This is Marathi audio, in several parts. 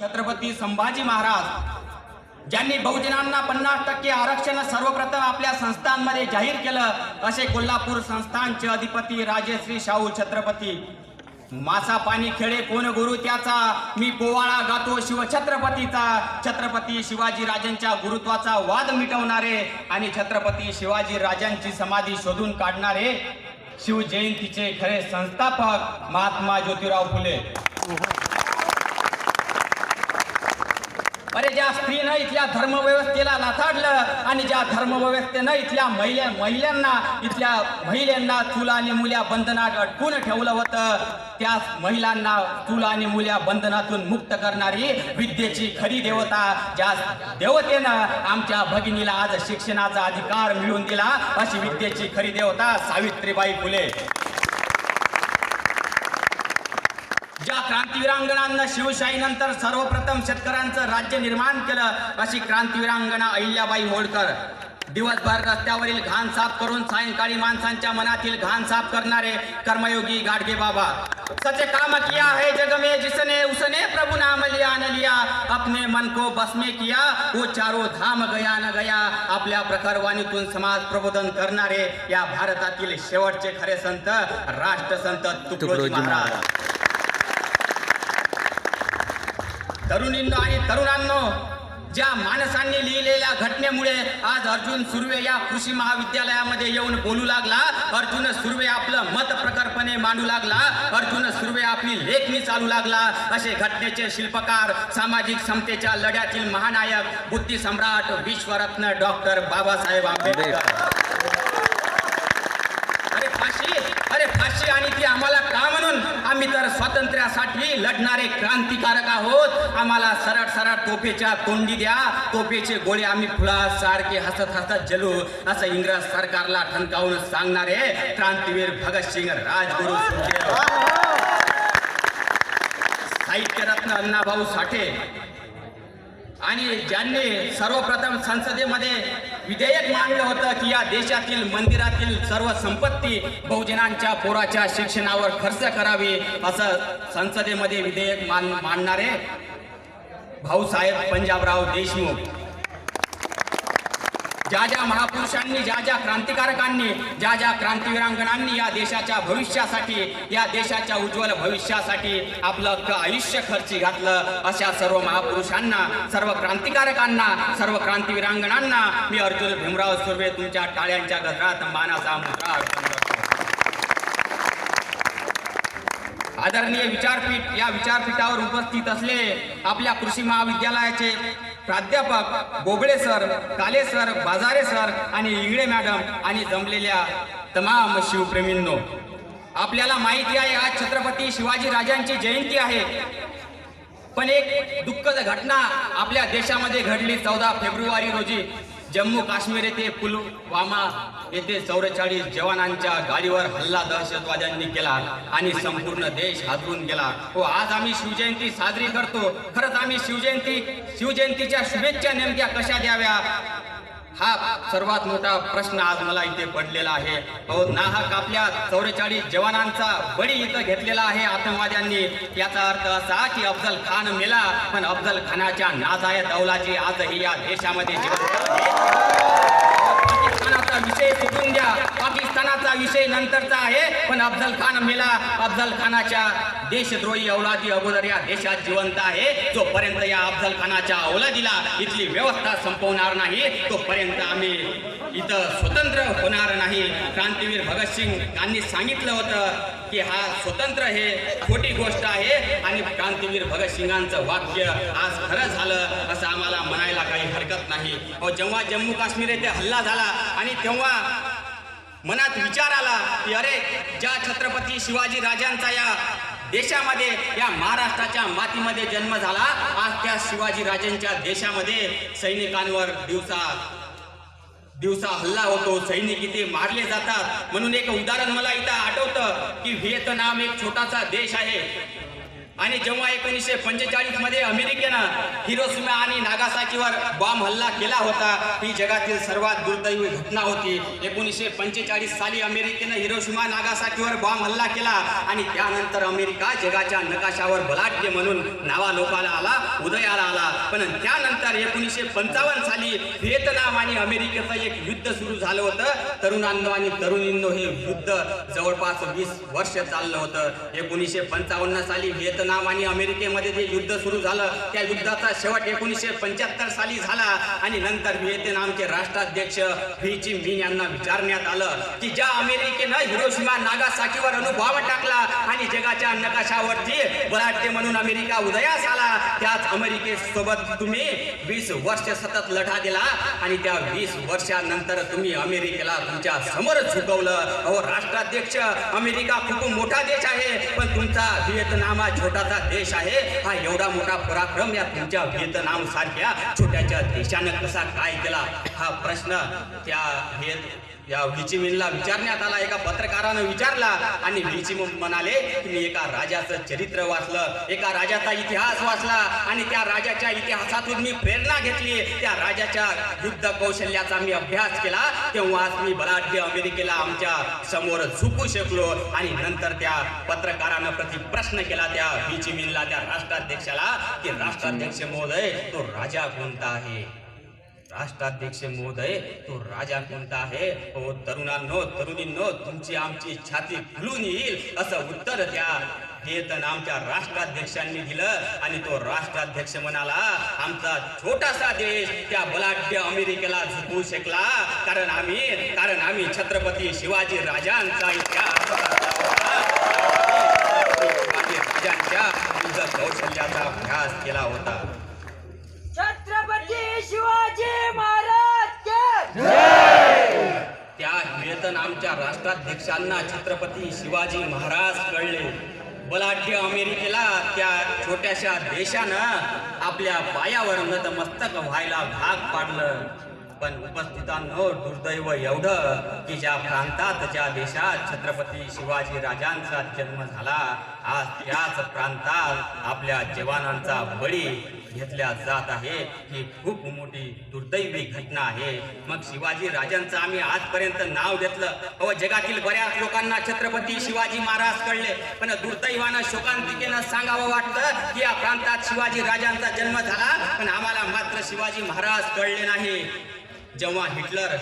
छत्रपती संभाजी महाराज ज्यांनी बहुजनांना पन्नास टक्के आरक्षण सर्वप्रथम आपल्या संस्थांमध्ये जाहीर केलं असे कोल्हापूर संस्थानचे अधिपती राजेश्री शाहू छत्रपती. मासा पाणी खेळे कोण गुरु त्याचा? मी पोवाळा गातो शिवछत्रपतीचा छत्रपती शिवाजी राजांच्या गुरुत्वाचा वाद मिटवणारे आणि छत्रपती शिवाजी राजांची समाधी शोधून काढणारे शिवजयंतीचे खरे संस्थापक महात्मा ज्योतिराव फुले. अरे ज्या स्त्रीनं इथल्या धर्मव्यवस्थेला नाथाडलं आणि ज्या धर्मव्यवस्थेनं इथल्या महिला महिलांना इथल्या महिलांना चूल आणि मुल्या बंधनात अडकून ठेवलं होतं त्या महिलांना चूल आणि मुल्या बंधनातून मुक्त करणारी विद्येची खरी देवता ज्या देवतेनं आमच्या भगिनीला आज शिक्षणाचा अधिकार मिळवून दिला अशी विद्येची खरी देवता सावित्रीबाई फुले. ज्या क्रांतीवीरांगणांना शिवशाहीनंतर सर्वप्रथम शेतकऱ्यांचं राज्य निर्माण केलं अशी क्रांतीवीरांगणा अहिल्याबाई होळकर दिवसभर रस्त्यावरील घाण साफ करून सायंकाळी माणसांच्या मनातील घाण साफ करणारे कर्मयोगी गाडगे बाबा. सचे काम किया है जग में जिसने उसने प्रभु नाम लिया न लिया अपने मन को बस में किया वो चारो धाम गया न गया आपल्या प्रखरवाणीतून समाज प्रबोधन करणारे या भारतातील शेवटचे खरे संत राष्ट्रसंत तुकडोजी तुकडोजी महाराज. तरुणींनो आणि तरुणांनो ज्या माणसांनी लिहिलेल्या घटनेमुळे आज अर्जुन सुर्वे या कृषी महाविद्यालयामध्ये येऊन बोलू लागला. अर्जुन सुर्वे आपलं मत प्रखरपणे मांडू लागला. अर्जुन सुर्वे आपली लेखणी चालू लागला. असे घटनेचे शिल्पकार सामाजिक समतेच्या लढ्यातील महानायक बुद्धी सम्राट विश्वरत्न डॉक्टर बाबासाहेब आंबेडकर अरे फाशी अरे फाशी आणि ती आम्हाला का म्हणून आम्ही तर देशासाठी लढणारे क्रांतिकारक आहोत. आम्हाला सरळ सरळ तोफेच्या तोंडी द्या. तोफेचे गोळे आम्ही फुला सारखे हसत हसत जलू. असं इंग्रज सरकारला ठणकावून सांगणारे क्रांतीवीर भगतसिंग राजगुरू साहित्यरत्न अण्णाभाऊ साठे. आणि ज्यांनी सर्वप्रथम संसदेमध्ये विधेयक मांडलं होतं की या देशातील मंदिरातील सर्व संपत्ती बहुजनांच्या पोराच्या शिक्षणावर खर्च करावी असं संसदेमध्ये विधेयक मान मांडणारे भाऊसाहेब पंजाबराव देशमुख. ज्या ज्या महापुरुषांनी ज्या ज्या क्रांतिकारकांनी ज्या ज्या क्रांतीवीरांगणांनी या देशाच्या भविष्यासाठी या देशाच्या उज्ज्वल भविष्यासाठी आपलं आयुष्य खर्ची घातलं अशा सर्व महापुरुषांना सर्व क्रांतिकारकांना सर्व क्रांतीवीरांगणांना मी अर्जुन भीमराव सुर्वे तुमच्या टाळ्यांच्या गजरात मानाचा मुद्रा अर्पण करतो. आदरणीय विचारपीठ या विचारपीठावर उपस्थित असले आपल्या कृषी महाविद्यालयाचे प्राध्यापक Bobale sir Kale sir Bajare sir आणि इंगळे मॅडम आणि जमलेल्या तमाम शिवप्रेमींनो आपल्याला माहिती आहे आज छत्रपती शिवाजी राजांची जयंती आहे. पण एक दुःखद घटना आपल्या देशामध्ये घडली चौदा फेब्रुवारी रोजी. जम्मू काश्मीर येथे पुलवामा येथे चौवेचाळीस जवानांच्या गाडीवर हल्ला दहशतवाद्यांनी केला आणि संपूर्ण देश हादरून गेला. हो आज आम्ही शिवजयंती साजरी करतो. खरंच आम्ही शिवजयंती शिवजयंतीच्या शुभेच्छा नेमक्या कशा द्याव्या? हा सर्वात मोठा प्रश्न आज मला इथे पडलेला आहे. अहो नाहक आपल्या चौवेचाळीस जवानांचा बळी इथं घेतलेला आहे आतंकवाद्यांनी. याचा अर्थ असा की अफजल खान मेला पण अफजल खानाच्या नाजाय दौलाची आजही या देशामध्ये विषय सुटून द्या. पाकिस्तानाचा विषय नंतरचा आहे. पण अफजल खान मेला. अफजल खानाच्या देशद्रोही अवलादी अगोदर या देशात जिवंत आहे. जोपर्यंत या अफजल खानाच्या अवलादीला इथली व्यवस्था संपवणार नाही तोपर्यंत आम्ही इथं स्वतंत्र होणार नाही. क्रांतीवीर भगतसिंग यांनी सांगितलं होतं की हा स्वतंत्र हे खोटी गोष्ट आहे आणि क्रांतीवीर भगतसिंगांचं वाक्य आज खरं झालं असं आम्हाला म्हणायला काही हरकत नाही. जेव्हा जम्मू काश्मीर येथे हल्ला झाला आणि तेव्हा मनात विचार आला की अरे ज्या छत्रपती शिवाजी राजांचा या देशामध्ये या महाराष्ट्राच्या मातीमध्ये जन्म झाला आज त्या शिवाजी राजांच्या देशामध्ये सैनिकांवर दिवसा दिवसा हल्ला होतो. सैनिक इथे मारले जातात. म्हणून एक उदाहरण मला इथं आठवतं की व्हिएतनाम एक छोटासा देश आहे. आणि जेव्हा एकोणीसशे पंचेचाळीसमध्ये अमेरिकेनं हिरोशिमा आणि नागासाकीवर बॉम्ब हल्ला केला होता ही जगातील सर्वात दुर्दैवी घटना होती. एकोणीसशे पंचेचाळीस साली अमेरिकेनं हिरोशिमा नागासाकीवर बॉम्ब हल्ला केला आणि त्यानंतर अमेरिका जगाच्या नकाशावर बलाढ्य म्हणून नावा लोकाला आला उदयाला आला. पण त्यानंतर एकोणीसशे पंचावन्न साली व्हिएतनाम आणि अमेरिकेचं एक युद्ध सुरू झालं होतं. तरुणांनो आणि तरुणींनो हे युद्ध जवळपास वीस वर्ष चाललं होतं. एकोणीसशे पंचावन्न साली व्हिएतनाम आणि अमेरिकेमध्ये जे युद्ध सुरू झालं त्या युद्धाचा शेवट एकोणीसशे पंच्याहत्तर साली झाला. आणि नंतर व्हिएतनामचे राष्ट्राध्यक्ष व्ही ची मिन यांना विचारण्यात आलं की ज्या अमेरिकेनं हिरोशिमा नागासाकीवर अनुभव टाकला आणि जगाच्या नकाशावरती बलाढ्य म्हणून अमेरिका उदयास आला त्याच अमेरिकेसोबत तुम्ही वीस वर्ष सतत लढा दिला आणि त्या वीस वर्षानंतर तुम्ही अमेरिकेला तुमच्यासमोर झुकवलं. अहो राष्ट्राध्यक्ष अमेरिका खूप मोठा देश आहे पण तुमचा व्हिएतनामा छोटा भारताचा देश आहे हा एवढा मोठा पराक्रम या तुमच्या व्हिएतनाम सारख्या छोट्याच्या देशानं कसा काय केला? हा प्रश्न त्या व्हिएत या व्हिचिमिनला विचारण्यात आला एका पत्रकारानं विचारला आणि विचिम म्हणाले की मी एका राजाचं चरित्र वाचलं एका राजाचा इतिहास वाचला आणि त्या राजाच्या इतिहासातून मी प्रेरणा घेतली. त्या राजाच्या युद्ध कौशल्याचा मी अभ्यास केला. तेव्हाच मी बलाढ्य अमेरिकेला आमच्यासमोर झुकू शकलो आणि नंतर त्या पत्रकारानं प्रति प्रश्न केला त्या व्हिचिमिनला त्या राष्ट्राध्यक्षाला की राष्ट्राध्यक्ष महोदय तो राजा कोणता आहे? राष्ट्राध्यक्ष महोदय तो राजा कोणता आहे? हो तरुणांनो तरुणींनो तुमची आमची छाती फुलून येईल असं उत्तर द्या. हे तर आमच्या राष्ट्राध्यक्षांनी दिलं आणि तो राष्ट्राध्यक्ष म्हणाला आमचा छोटासा देश त्या बलाढ्य अमेरिकेला झुकवू शकला कारण आम्ही कारण आम्ही छत्रपती शिवाजी राजांचा इतिहास शिवाजी राजांच्या युद्ध कौशल्याचा अभ्यास केला होता. आमच्या राष्ट्राध्यक्षांना छत्रपती शिवाजी महाराज कळले. बलाढ्य अमेरिकेला त्या छोट्याशा देशानं आपल्या पायावर नतमस्तक व्हायला भाग पाडलं. पण उपस्थितांनो दुर्दैव एवढं की ज्या प्रांतात ज्या देशात छत्रपती शिवाजी राजांचा जन्म झाला आज त्याच प्रांतात आपल्या जवानांचा बळी घेतल्या जात आहे. ही खूप मोठी दुर्दैवी घटना आहे. मग शिवाजी राजांचं आम्ही आजपर्यंत नाव घेतलं. अहो जगातील बऱ्याच लोकांना छत्रपती शिवाजी महाराज कळले. पण दुर्दैवानं शोकांतिकेनं सांगावं वाटतं की या प्रांतात शिवाजी राजांचा जन्म झाला. पण आम्हाला मात्र शिवाजी महाराज कळले नाही. जेव्हा हिटलर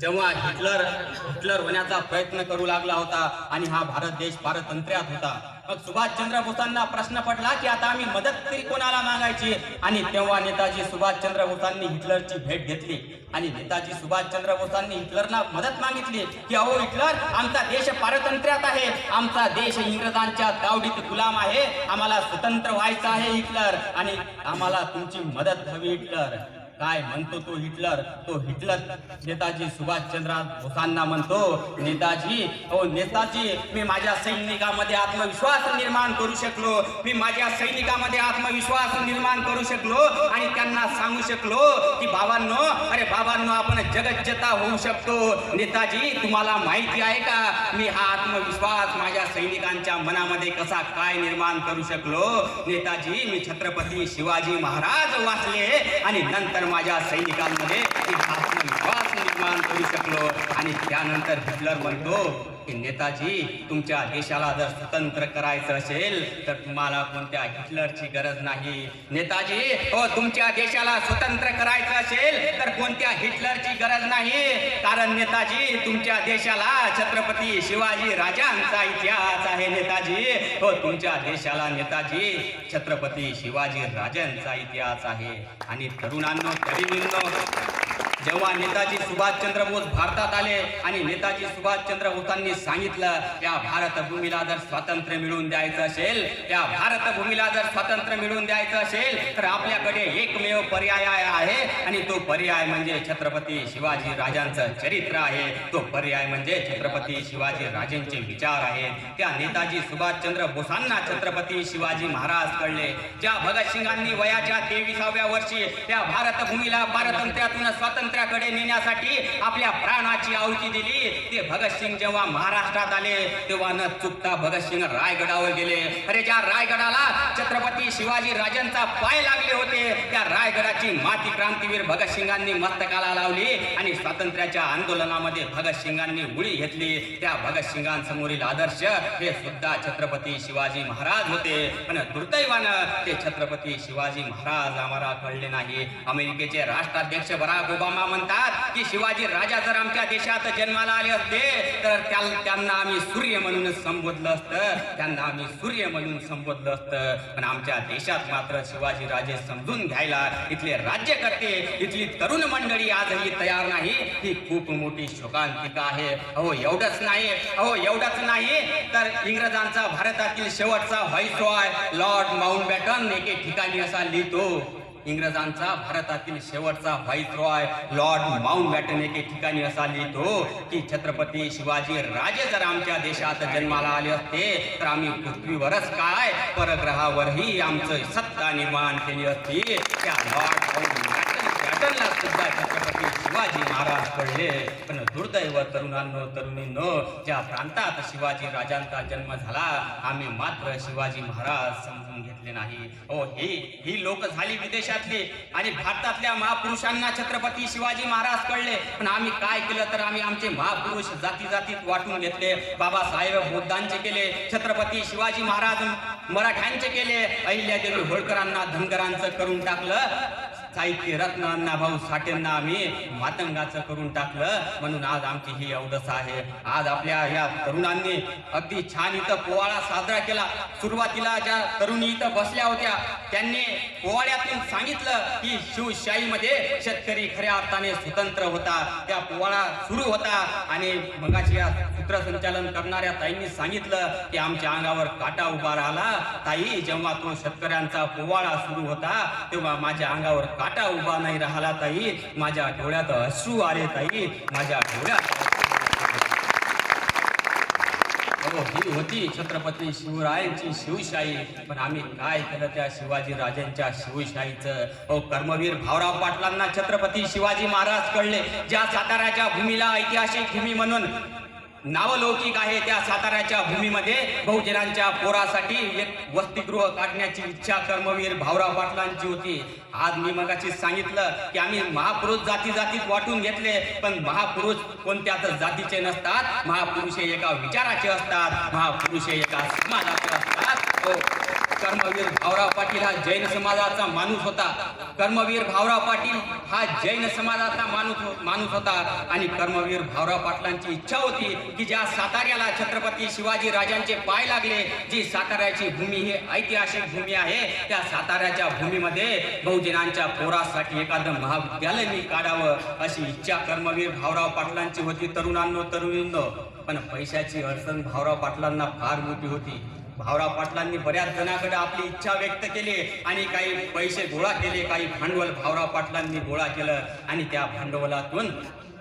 जेव्हा हिटलर हिटलर होण्याचा प्रयत्न करू लागला होता आणि हा भारत देश पारतंत्र्यात होता मग सुभाषचंद्र बोसांना प्रश्न पडला की आता आम्ही मदत तरी कोणाला मागायची? आणि तेव्हा नेताजी सुभाषचंद्र बोसांनी हिटलरची भेट घेतली. आणि नेताजी सुभाषचंद्र बोसांनी हिटलरला मदत मागितली की अहो हिटलर आमचा देश पारतंत्र्यात आहे. आमचा देश इंग्रजांच्या दावडीत गुलाम आहे. आम्हाला स्वतंत्र व्हायचं आहे हिटलर. आणि आम्हाला तुमची मदत हवी हिटलर. काय म्हणतो तो हिटलर? तो हिटलर नेताजी सुभाषचंद्र बोसांना म्हणतो नेताजी ओ नेताजी मी माझ्या सैनिकामध्ये आत्मविश्वास निर्माण करू शकलो. मी माझ्या सैनिकामध्ये आत्मविश्वास निर्माण करू शकलो आणि त्यांना सांगू शकलो की बाबांनो अरे बाबांनो आपण जगज्जता होऊ शकतो. नेताजी तुम्हाला माहिती आहे का? मी हा आत्मविश्वास माझ्या सैनिकांच्या मनामध्ये कसा काय निर्माण करू शकलो? नेताजी मी छत्रपती शिवाजी महाराज वाचले आणि नंतर माझ्या सैनिकांमध्ये निर्माण करू शकलो. आणि त्यानंतर हिटलर म्हणतो की नेताजी तुमच्या देशाला जर स्वतंत्र करायचं असेल तर तुम्हाला कोणत्या हिटलरची गरज नाही. नेताजी हो तुमच्या देशाला स्वतंत्र करायचं असेल तर कोणत्या हिटलरची गरज नाही. कारण नेताजी तुमच्या देशाला छत्रपती शिवाजी राजांचा इतिहास आहे नेताजी. हो तुमच्या देशाला नेताजी छत्रपती शिवाजी राजांचा इतिहास आहे. आणि तरुणांनो तरुणींनो जेव्हा नेताजी सुभाषचंद्र बोस भारतात आले आणि नेताजी सुभाषचंद्र बोसांनी सांगितलं या भारतभूमीला जर स्वातंत्र्य मिळवून द्यायचं असेल या भारतभूमीला जर स्वातंत्र्य मिळवून द्यायचं असेल तर आपल्याकडे एकमेव पर्याय आहे आणि तो पर्याय म्हणजे छत्रपती शिवाजी राजांचं चरित्र आहे. तो पर्याय म्हणजे छत्रपती शिवाजी राजांचे विचार आहेत. त्या नेताजी सुभाषचंद्र बोसांना छत्रपती शिवाजी महाराज कळले. ज्या भगतसिंगांनी वयाच्या तेविसाव्या वर्षी त्या भारतभूमीला पारतंत्र्यातून स्वातंत्र्य स्वातंत्र्याकडे नेण्यासाठी आपल्या प्राणाची आहुती दिली. ते भगतसिंग जेव्हा महाराष्ट्रात आले तेव्हा न चुकता भगतसिंग रायगडावर गेले. अरे ज्या रायगडाला छत्रपती शिवाजी राजांचा पाय लागले होते त्या रायगडाची माती क्रांतीवीर भगतसिंगांनी मस्तकाला लावली आणि स्वातंत्र्याच्या आंदोलनामध्ये भगतसिंगांनी उडी घेतली. त्या भगतसिंगांसमोरील आदर्श हे सुद्धा छत्रपती शिवाजी महाराज होते. पण दुर्दैवानं ते छत्रपती शिवाजी महाराज आम्हाला कळले नाही. अमेरिकेचे राष्ट्राध्यक्ष बराक ओबामा म्हणतात की शिवाजी राजा जर आमच्या देशात जन्माला आले असते तर त्यांना आम्ही सूर्य म्हणून संबोधलं असतं. त्यांना आम्ही सूर्य म्हणून संबोधलं असतं. पण आमच्या देशात मात्र शिवाजी राजे समजून घ्यायला इथले राज्यकर्ते इथली तरुण मंडळी आजही तयार नाही. ही खूप मोठी शोकांतिका आहे. अहो एवढंच नाही. अहो एवढंच नाही. तर इंग्रजांचा भारतातील शेवटचा व्हाईसरॉय लॉर्ड माउंट बॅटन एके ठिकाणी असा लिहितो इंग्रजांचा भारतातील शेवटचा व्हाईसरॉय लॉर्ड माउंट बॅटन एके ठिकाणी असा लिहितो की छत्रपती शिवाजी राजे जर आमच्या देशात जन्माला आले असते तर आम्ही पृथ्वीवरच काय? परग्रहावरही आमचं सत्ता निर्माण केली असती. त्या लॉर्ड माउंट बॅटनला सुद्धा छत्रपती शिवाजी महाराज पडले पण दुर्दैव तरुणांनो तरुणींनो ज्या प्रांतात शिवाजी राजांचा जन्म झाला आम्ही मात्र शिवाजी महाराज समजून घेतले नाही. हो ही ही लोक झाली विदेशातली आणि भारतातल्या महापुरुषांना छत्रपती शिवाजी महाराज कळले. पण आम्ही काय केलं तर आम्ही आमचे महापुरुष जाती जातीत वाटून घेतले. बाबासाहेब बुद्धांचे केले छत्रपती शिवाजी महाराज मराठ्यांचे केले. अहिल्यादेवी होळकरांना धनगरांचं करून टाकलं. साहित्य रत्न अण्णाभाऊ साठेंना आम्ही मातंगाचं करून टाकलं. म्हणून आज आमची ही अवदसा आहे. आज आपल्या या तरुणांनी अगदी छान इथं पोवाळा साजरा केला. सुरुवातीला ज्या तरुणी इथं बसल्या होत्या त्यांनी पोवाड्यातून सांगितलं की शिवशाहीमध्ये शेतकरी खऱ्या अर्थाने स्वतंत्र होता. त्या पोवाळा सुरू होता आणि मगाशी या सूत्रसंचालन करणाऱ्या ताईंनी सांगितलं की आमच्या अंगावर काटा उभा राहिला. ताई जेव्हा तो शेतकऱ्यांचा पोवाडा सुरू होता तेव्हा माझ्या अंगावर काटा उभा नाही राहिला ताई. माझ्या डोळ्यात अश्रू आले ताई. माझ्या डोळ्यात हो ही होती छत्रपती शिवरायांची शिवशाही. पण आम्ही काय केलं त्या शिवाजी राजांच्या शिवशाहीचं? हो कर्मवीर भाऊराव पाटलांना छत्रपती शिवाजी महाराज कळले. ज्या साताऱ्याच्या भूमीला ऐतिहासिक भूमी म्हणून नावलौकिक आहे त्या साताऱ्याच्या भूमीमध्ये. बहुजनांच्या पोरासाठी एक वसतिगृह काढण्याची इच्छा कर्मवीर भाऊराव पाटलांची होती. आज मी मगाशी सांगितलं की आम्ही महापुरुष जाती जातीत वाटून घेतले पण महापुरुष कोणत्याच जातीचे नसतात. महापुरुष हे एका विचाराचे असतात महापुरुष हे एका समाजाचे असतात. हो. कर्मवीर भाऊराव पाटील हा जैन समाजाचा माणूस होता. कर्मवीर भाऊराव पाटील हा जैन समाजाचा माणूस हो- माणूस होता. आणि कर्मवीर भाऊराव पाटलांची इच्छा होती की ज्या साताऱ्याला छत्रपती शिवाजी राजांचे पाय लागले जी साताऱ्याची भूमी ही ऐतिहासिक भूमी आहे त्या साताऱ्याच्या भूमीमध्ये बहुजनांच्या पोरासाठी एखादं महाविद्यालय मी काढावं अशी इच्छा कर्मवीर भाऊराव पाटलांची होती. तरुणांनो तरुणींनो पण पैशाची अडचण भाऊराव पाटलांना फार मोठी होती. भाऊराव पाटलांनी बऱ्याच जणांकडे आपली इच्छा व्यक्त केली आणि काही पैसे गोळा केले काही भांडवल भाऊराव पाटलांनी गोळा केलं आणि त्या भांडवलातून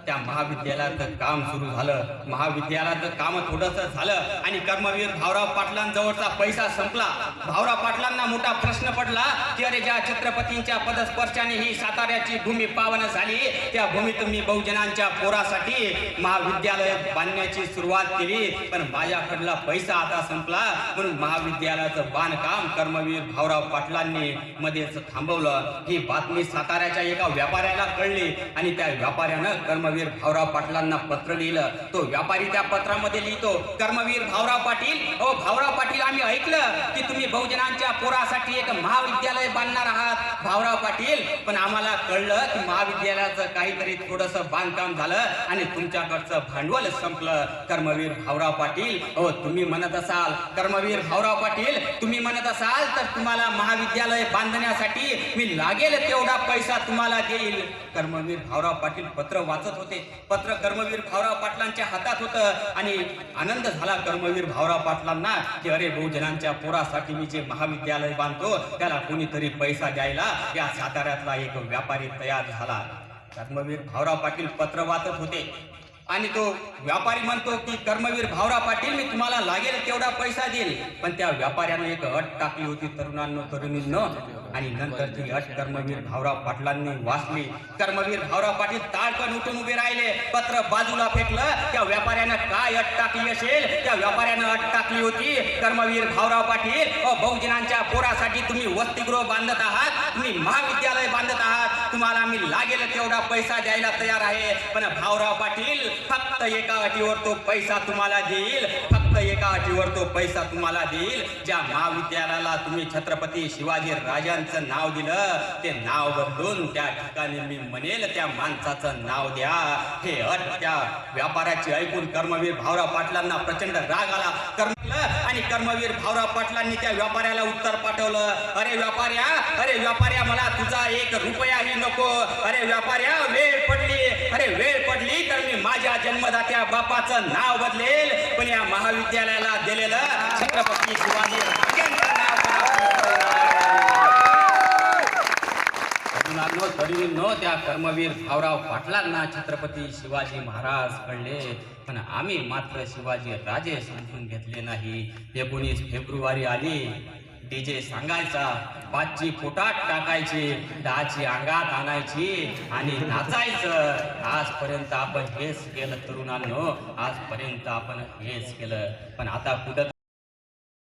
त्या महाविद्यालयाचं काम सुरू झालं. महाविद्यालयाचं काम थोडंसं झालं आणि कर्मवीर भाऊराव पाटलांजवळचा पैसा संपला. भाऊराव पाटलांना मोठा प्रश्न पडला की अरे ज्या छत्रपतींच्या पदस्पर्शाने ही साताऱ्याची भूमी पावन झाली त्या भूमीत मी बहुजनांच्या पोरासाठी महाविद्यालय बांधण्याची सुरुवात केली. पण माझ्याकडला पैसा आता संपला. म्हणून महाविद्यालयाचं बांधकाम कर्मवीर भाऊराव पाटलांनी मध्येच थांबवलं. ही बातमी साताऱ्याच्या एका व्यापाऱ्याला कळली आणि त्या व्यापाऱ्यानं कर्मवीर कर्मवीर भाऊराव पाटलांना पत्र लिहिलं. तो व्यापारी त्या पत्रामध्ये लिहितो कर्मवीर भाऊराव पाटील हो भाऊराव पाटील आम्ही ऐकलं की तुम्ही बहुजनांच्या पोरासाठी एक महाविद्यालय बांधणार आहात. भाऊराव पाटील पण आम्हाला कळलं की महाविद्यालयाचं काहीतरी थोडस बांधकाम झालं आणि तुमच्याकडचं भांडवल संपलं. कर्मवीर भाऊराव पाटील हो तुम्ही म्हणत असाल. कर्मवीर भाऊराव पाटील तुम्ही म्हणत असाल तर तुम्हाला महाविद्यालय बांधण्यासाठी मी लागेल तेवढा पैसा तुम्हाला देईल. कर्मवीर भाऊराव पाटील पत्र वाचत होते पत्र कर्मवीर भाऊराव पाटलांच्या हातात होतं आणि आनंद झाला कर्मवीर भाऊराव पाटलांना की अरे बहुजनांच्या पोरासाठी मी जे महाविद्यालय बांधतो त्याला कोणीतरी पैसा द्यायला या साताऱ्यातला एक व्यापारी तयार झाला. कर्मवीर भाऊराव पाटील पत्र वाचत होते. आणि तो व्यापारी म्हणतो की कर्मवीर भाऊराव पाटील मी तुम्हाला लागेल तेवढा पैसा देईल. पण त्या व्यापाऱ्यानं एक अट टाकली होती तरुणांनो तरुणींनो. आणि नंतर ती अट कर्मवीर भाऊराव पाटलांनी वाचली. कर्मवीर भाऊराव पाटील ताडकन उठून उभे राहिले. पत्र बाजूला फेकलं. त्या व्यापाऱ्यानं काय अट टाकली असेल? त्या व्यापाऱ्यानं अट टाकली होती. कर्मवीर भाऊराव पाटील अ, बहुजनांच्या पोरासाठी तुम्ही वसतिगृह बांधत आहात? तुम्ही महाविद्यालय बांधत आहात? तुम्हाला मी लागेल तेवढा पैसा द्यायला तयार आहे. पण भाऊराव पाटील फक्त एका अटीवर तो पैसा तुम्हाला देईल. फक्त एका अटीवर तो पैसा तुम्हाला देईल. ज्या महाविद्यालयाला तुम्ही छत्रपती शिवाजी राजांचं नाव दिलं ते नाव बदलून त्या ठिकाणी मी म्हणेल त्या माणसाचं नाव द्या. हे अट त्या व्यापाऱ्याची ऐकून कर्मवीर भाऊराव पाटलांना प्रचंड राग आला. कर्म आणि कर्मवीर भाऊराव पाटलांनी त्या व्यापाऱ्याला उत्तर पाठवलं. अरे व्यापाऱ्या अरे व्यापाऱ्या मला तुझा एक रुपयाही नको. अरे व्यापाऱ्या वेळ पडली. अरे वेळ पडली तर माझ्या जन्मदात्या बापाचं नाव बदलेल पण या महाविद्यालयाला दिलेलं छत्रपती शिवाजी त्या कर्मवीर भाऊराव पाटलांना छत्रपती शिवाजी महाराज कळले पण आम्ही मात्र शिवाजी राजे समजून घेतले नाही. एकोणीस फेब्रुवारी आली डीजे सांगायचा पाचची पोटात टाकायची दहाची अंगात आणायची आणि नाचायचं. आजपर्यंत आपण हेच केलं तरुणांनो. आजपर्यंत आपण हेच केलं. पण आता कुठं